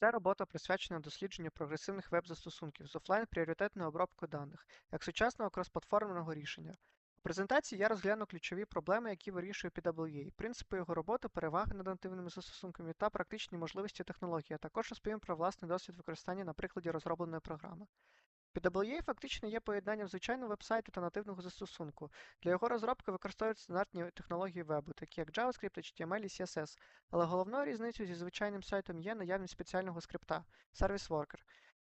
Ця робота присвячена дослідженню прогресивних веб-застосунків з офлайн пріоритетною обробкою даних як сучасного кросплатформеного рішення. У презентації я розгляну ключові проблеми, які вирішує PWA, принципи його роботи, переваги над нативними застосунками та практичні можливості технології, а також розповім про власний досвід використання на прикладі розробленої програми. PWA фактично є поєднанням звичайного веб-сайту та нативного застосунку. Для його розробки використовують стандартні технології вебу, такі як JavaScript, HTML і CSS, але головною різницею зі звичайним сайтом є наявність спеціального скрипта Service Worker.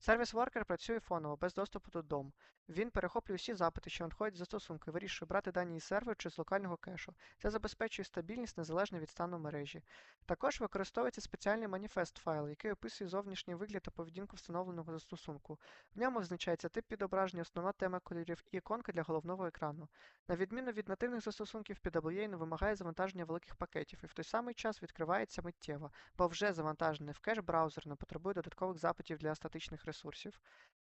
Service Worker працює фоново, без доступу до DOM. Він перехоплює всі запити, що надходять з застосунку, і вирішує брати дані із серверу чи з локального кешу. Це забезпечує стабільність незалежно від стану мережі. Також використовується спеціальний маніфест файл, який описує зовнішній вигляд та поведінку встановленого застосунку. В ньому визначається тип відображення, основна тема кольорів і іконка для головного екрану. На відміну від нативних застосунків, PWA не вимагає завантаження великих пакетів і в той самий час відкривається миттєво, бо вже завантажений в кеш браузер не потребує додаткових запитів для статичних ресурсів.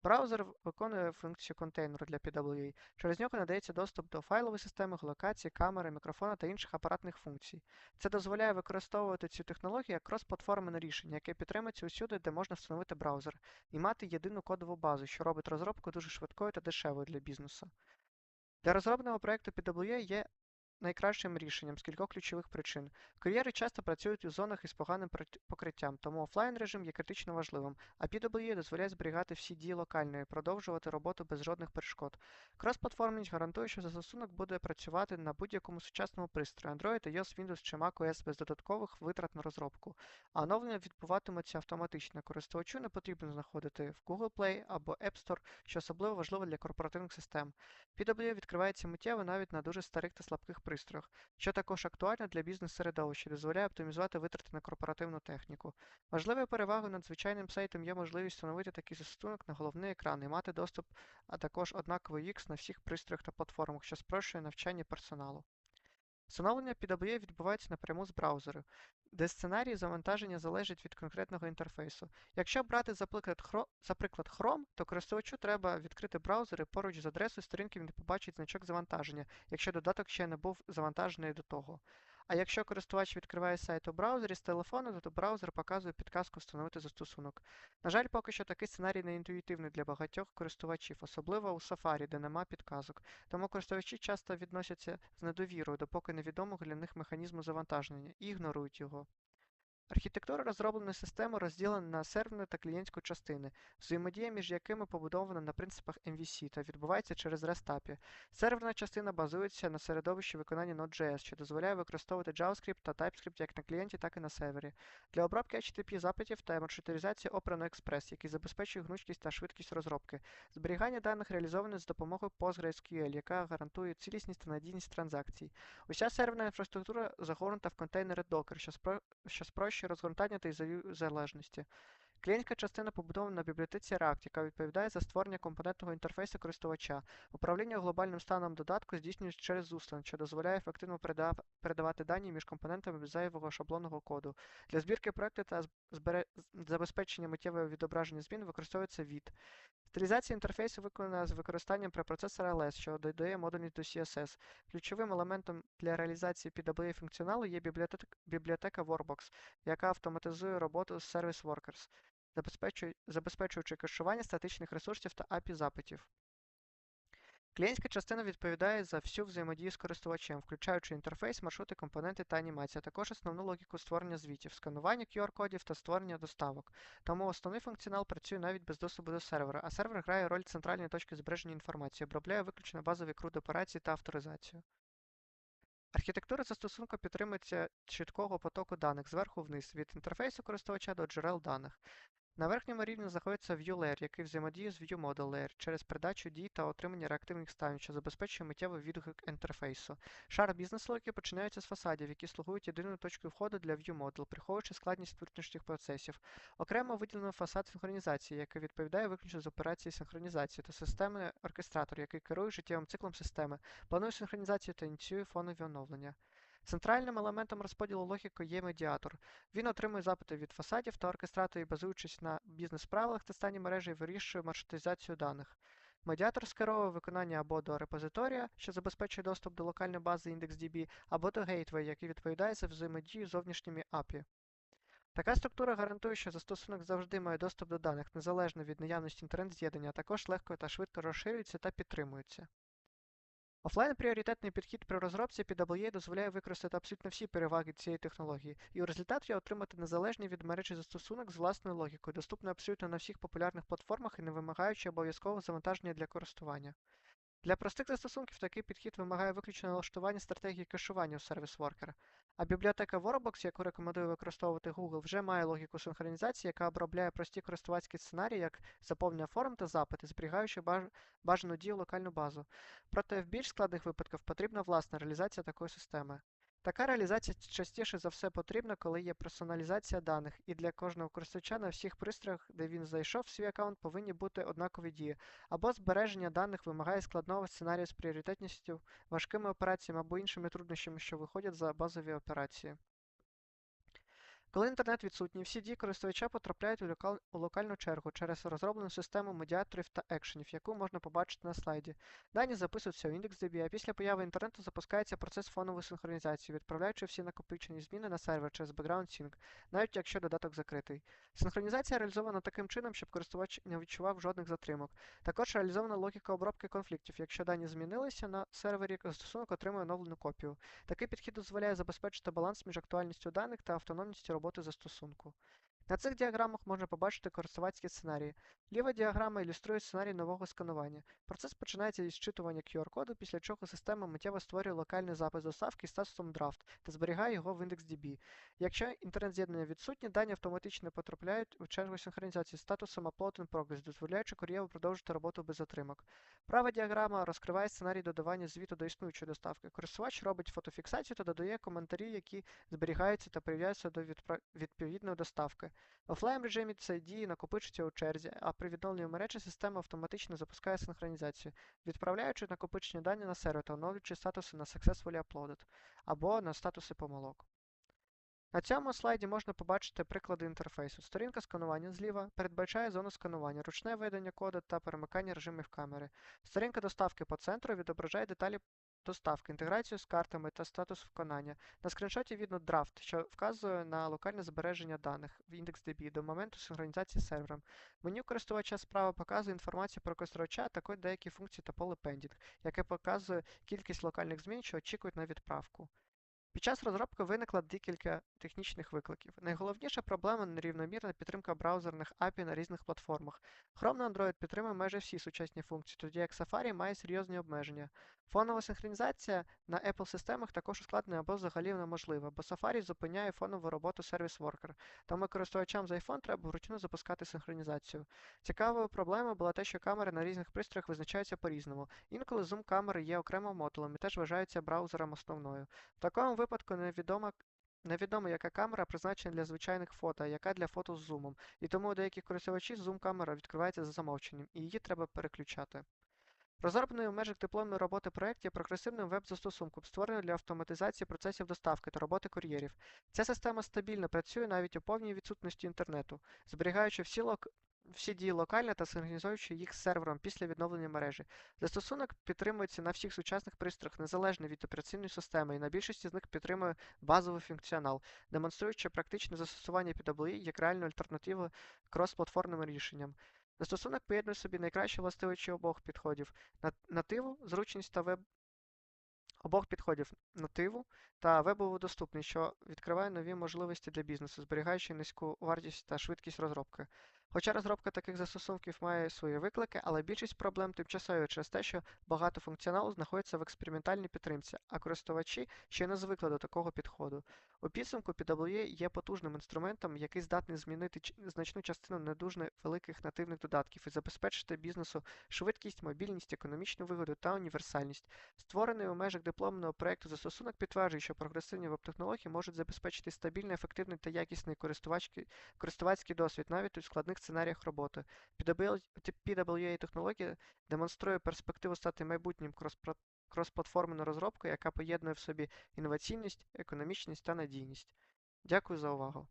Браузер виконує функцію контейнеру для PWA. Через нього надається доступ до файлової системи, локації, камери, мікрофона та інших апаратних функцій. Це дозволяє використовувати цю технологію як кросплатформене рішення, яке підтримується усюди, де можна встановити браузер, і мати єдину кодову базу, що робить розробку дуже швидкою та дешевою для бізнесу. Для розробленого проєкту PWA є найкращим рішенням з кількох ключових причин. Кур'єри часто працюють у зонах із поганим покриттям, тому офлайн режим є критично важливим, а PWA дозволяє зберігати всі дії локально і продовжувати роботу без жодних перешкод. Кросплатформність гарантує, що застосунок буде працювати на будь-якому сучасному пристрої Android, iOS, Windows чи macOS без додаткових витрат на розробку, а оновлення відбуватимуться автоматично. Користувачу не потрібно знаходити в Google Play або App Store, що особливо важливо для корпоративних систем. PWA відкривається миттєво навіть на дуже старих та слабких пристроях, що також актуально для бізнес-середовища, дозволяє оптимізувати витрати на корпоративну техніку. Важливою перевагою над звичайним сайтом є можливість встановити такий застосунок на головний екран і мати доступ, а також однаковий UX на всіх пристроях та платформах, що спрощує навчання персоналу. Встановлення PWA відбувається напряму з браузеру, де сценарій завантаження залежить від конкретного інтерфейсу. Якщо брати за приклад Chrome, то користувачу треба відкрити браузер і поруч з адресою сторінки він побачить значок завантаження, якщо додаток ще не був завантажений до того. А якщо користувач відкриває сайт у браузері з телефону, то браузер показує підказку встановити застосунок. На жаль, поки що такий сценарій не інтуїтивний для багатьох користувачів, особливо у Safari, де нема підказок. Тому користувачі часто відносяться з недовірою, допоки невідомого для них механізму завантаження і ігнорують його. Архітектура розробленої системи розділена на серверну та клієнтську частини, взаємодія між якими побудована на принципах MVC та відбувається через REST API. Серверна частина базується на середовищі виконання Node.js, що дозволяє використовувати JavaScript та TypeScript як на клієнті, так і на сервері. Для обробки HTTP запитів та маршрутизації Opera Express, який забезпечує гнучкість та швидкість розробки. Зберігання даних реалізоване з допомогою PostgreSQL, яка гарантує цілісність та надійність транзакцій. Уся серверна інфраструктура загорнута в контейнери Docker, що спрощує площі розгортання та й залежності. Клієнтська частина побудована на бібліотеці React, яка відповідає за створення компонентного інтерфейсу користувача. Управління глобальним станом додатку здійснюється через ZUSLAN, що дозволяє ефективно передавати дані між компонентами без зайвого шаблонного коду. Для збірки проекту та забезпечення миттєвого відображення змін використовується VIT. Стилізація інтерфейсу виконана з використанням препроцесора LS, що додає модульність до CSS. Ключовим елементом для реалізації PWA функціоналу є бібліотека Workbox, яка автоматизує роботу з Service Workers, забезпечуючи кешування статичних ресурсів та API запитів. Клієнтська частина відповідає за всю взаємодію з користувачем, включаючи інтерфейс, маршрути, компоненти та анімація, а також основну логіку створення звітів, сканування QR-кодів та створення доставок. Тому основний функціонал працює навіть без доступу до сервера, а сервер грає роль центральної точки збереження інформації, обробляє виключно базові крут операції та авторизацію. Архітектура застосунку підтримується чіткого потоку даних зверху вниз від інтерфейсу користувача до джерел даних. На верхньому рівні знаходиться View-Layer, який взаємодіє з ViewModel-Layer через передачу дій та отримання реактивних ставень, що забезпечує миттєвий відгук інтерфейсу. Шар бізнес-логіки починається з фасадів, які слугують єдиною точкою входу для ViewModel, приховуючи складність внутрішніх процесів. Окремо виділено фасад синхронізації, який відповідає виключно з операції синхронізації, та системний оркестратор, який керує життєвим циклом системи, планує синхронізацію та ініціює фонові оновлення. Центральним елементом розподілу логіки є медіатор. Він отримує запити від фасадів та оркестраторів, базуючись на бізнес-правилах та стані мережі, вирішує маршрутизацію даних. Медіатор скеровує виконання або до репозиторія, що забезпечує доступ до локальної бази IndexDB, або до Gateway, який відповідає за взаємодію з зовнішніми API. Така структура гарантує, що застосунок завжди має доступ до даних, незалежно від наявності інтернет-з'єднання, а також легко та швидко розширюється та підтримується. Офлайн пріоритетний підхід при розробці PWA дозволяє використати абсолютно всі переваги цієї технології, і у результаті отримати незалежний від мережі застосунок з власною логікою, доступний абсолютно на всіх популярних платформах і не вимагаючи обов'язкового завантаження для користування. Для простих застосунків такий підхід вимагає виключно налаштування стратегії кешування у сервіс воркера, а бібліотека Workbox, яку рекомендує використовувати Google, вже має логіку синхронізації, яка обробляє прості користувацькі сценарії, як заповнення форм та запити, зберігаючи баж- бажану дію локальну базу. Проте в більш складних випадках потрібна власна реалізація такої системи. Така реалізація частіше за все потрібна, коли є персоналізація даних, і для кожного користувача на всіх пристроях, де він зайшов свій аккаунт, повинні бути однакові дії, або збереження даних вимагає складного сценарію з пріоритетністю, важкими операціями або іншими труднощами, що виходять за базові операції. Коли інтернет відсутній, всі дії користувача потрапляють у, локал- у локальну чергу через розроблену систему медіаторів та екшенів, яку можна побачити на слайді. Дані записуються в IndexDB, а після появи інтернету запускається процес фонової синхронізації, відправляючи всі накопичені зміни на сервер через Background Sync, навіть якщо додаток закритий. Синхронізація реалізована таким чином, щоб користувач не відчував жодних затримок. Також реалізована логіка обробки конфліктів. Якщо дані змінилися на сервері, застосунок отримує оновлену копію. Такий підхід дозволяє забезпечити баланс між актуальністю даних та автономністю роботи застосунку. На цих діаграмах можна побачити користувацькі сценарії. Ліва діаграма ілюструє сценарій нового сканування. Процес починається із зчитування QR-коду, після чого система миттєво створює локальний запис доставки з статусом Draft та зберігає його в IndexDB. Якщо інтернет-з'єднання відсутнє, дані автоматично потрапляють у чергу синхронізації з статусом Upload in Progress, дозволяючи кур'єру продовжити роботу без затримок. Права діаграма розкриває сценарій додавання звіту до існуючої доставки. Користувач робить фотофіксацію та додає коментарі, які зберігаються та прив'язуються до відповідної доставки. В офлайн режимі ці дії накопичуються у черзі, а при відновленні мережі система автоматично запускає синхронізацію, відправляючи накопичені дані на сервер та оновлюючи статуси на Successfully Uploaded або на статуси помилок. На цьому слайді можна побачити приклади інтерфейсу. Сторінка сканування зліва передбачає зону сканування, ручне введення коду та перемикання режимів камери. Сторінка доставки по центру відображає деталі доставки, інтеграцію з картами та статус виконання. На скріншоті видно драфт, що вказує на локальне збереження даних в IndexDB до моменту синхронізації з сервером. Меню користувача справа показує інформацію про користувача, а також деякі функції та поле Pending, яке показує кількість локальних змін, що очікують на відправку. Під час розробки виникло декілька технічних викликів. Найголовніша проблема нерівномірна підтримка браузерних API на різних платформах. Chrome на Android підтримує майже всі сучасні функції, тоді як Safari має серйозні обмеження. Фонова синхронізація на Apple-системах також ускладнена або взагалі неможлива, бо Safari зупиняє фонову роботу Service Worker, тому користувачам з iPhone треба вручну запускати синхронізацію. Цікавою проблемою була те, що камери на різних пристроях визначаються по-різному. Інколи зум камери є окремим модулем і теж вважаються браузером основною. В такому випадку невідомо, невідомо, яка камера призначена для звичайних фото, а яка для фото з зумом, і тому у деяких користувачів зум-камера відкривається за замовченням, і її треба переключати. Розроблений у межах дипломної роботи проєкт є прогресивним веб-застосунком, створений для автоматизації процесів доставки та роботи кур'єрів. Ця система стабільно працює навіть у повній відсутності інтернету, зберігаючи всі, лок... всі дії локально та синхронізуючи їх з сервером після відновлення мережі. Застосунок підтримується на всіх сучасних пристроях, незалежно від операційної системи, і на більшості з них підтримує базовий функціонал, демонструючи практичне застосування PWA як реальну альтернативу крос-платформним рішенням. Застосунок поєднує собі найкращі властивості обох підходів на- нативу, зручність та веб обох підходів нативу та вебову доступність, що відкриває нові можливості для бізнесу, зберігаючи низьку вартість та швидкість розробки. Хоча розробка таких застосунків має свої виклики, але більшість проблем тимчасові через те, що багато функціоналу знаходиться в експериментальній підтримці, а користувачі ще не звикли до такого підходу. У підсумку PWA є потужним інструментом, який здатний змінити значну частину не дуже великих нативних додатків і забезпечити бізнесу швидкість, мобільність, економічну вигоду та універсальність. Створений у межах дипломного проєкту застосунок підтверджує, що прогресивні веб-технології можуть забезпечити стабільний, ефективний та якісний користувацький досвід навіть у складних сценаріях роботи. PWA технологія демонструє перспективу стати майбутнім кросплатформеною розробкою, яка поєднує в собі інноваційність, економічність та надійність. Дякую за увагу.